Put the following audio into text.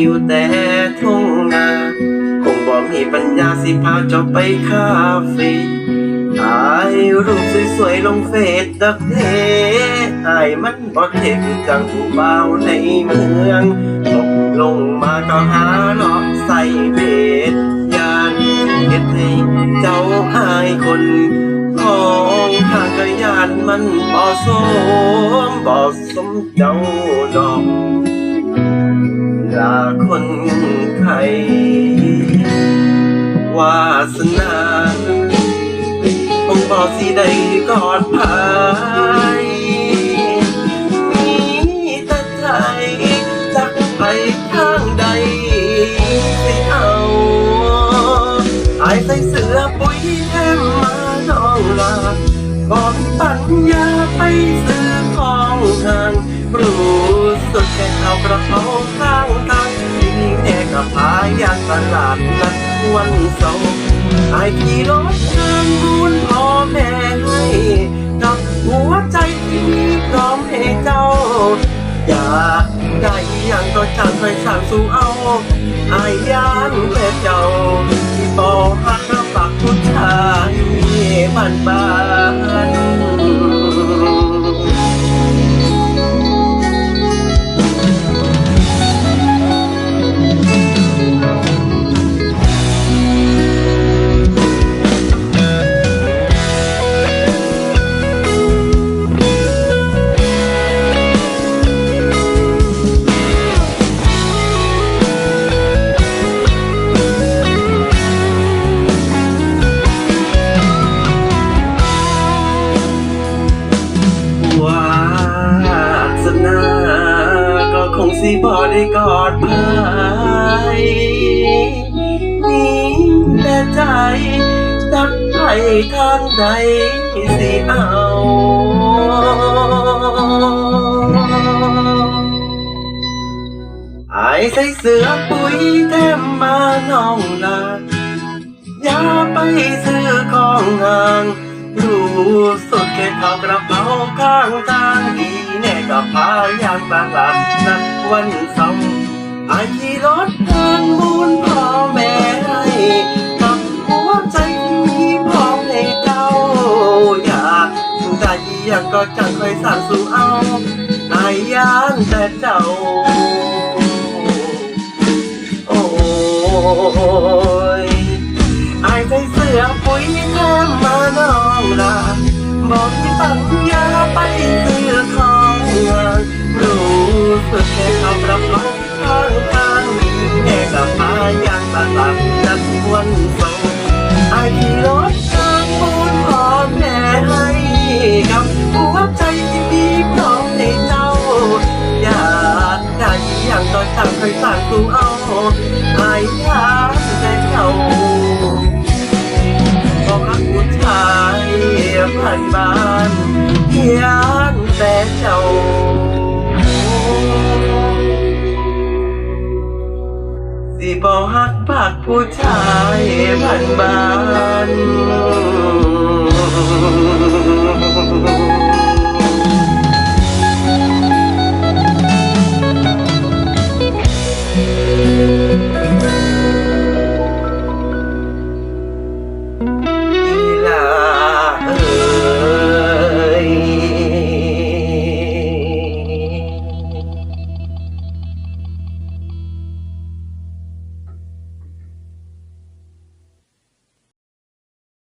อยู่แต่ทุ่งนาคงบอกมีปัญญาสิพาเจ้าไปคาเฟ่ถ่ายรูปสวยๆลงเฟซดักเทไอ้มันบ่เห็งจังเบาในเมืองตกลงมาก็หาหลอกใส่เบ็ดยานเฮ็ดให้เจ้าหายคนของทากระยานมันบ่สมบ่สมเจ้าดอก ลาคนไทยวาสนาคงบอกสิได้กอดภายมีแต่ใจจักไปข้างใดสิเอาอายใส่เสื้อปุ๋ยแทมมาน้องลาบอกปัญญาไปซื้อของห่างรู้สึกแค่เอากระเขา ตลาดนัดวันเสาร์อายขี่รถเชิญบุญพ่อแม่ให้กับหัวใจที่มีพร้อมให้เจ้า อยากได้อย่างก็จังไปสั่งสู่เอาไอายยานแต่เจ้าที่บอกหักเราปากผู้ชายบ้านบ้าน สิบ่ได้กอดภายมีแต่ใจตักไปทางใดสิเอาไอายใส่เสื้อปุ๋ยแทมมาน้องลาอย่าไปซื้อของห่างรู้สุดแค่เขากระเป๋าข้างทางดี แน่กับพายางตลาดนัดวันเสาร์ไอาขี่รถทางบุญพ่อแม่ให้กับหัวใจที่มีพร้อมให้เจ้าอยากได้อยากก็จังคอยสั่งสู่เอาอายยานแต่เจ้า โอ้ยไอายใส่เสื้อปุ๋ยแทมมาน้องลาบอกที่ปัญญาไปซื้อของรู้ สึกแค่เขากระเป๋าข้างทางมีแค่กับพายางตลาดนัดวันเสาร์อายขี่รถทางบุญพ่อแม่ให้กับหัวใจที่มีพร้อมให้เจ้า อยากได้อย่างก็จังเคยสั่งกูเอาไอายยาแต่เจ้าบอกรักผู้ชายผ่านบ้านเฮียนแต่เจ้า บ่ฮักปากผู้ชายบ้านบ้าน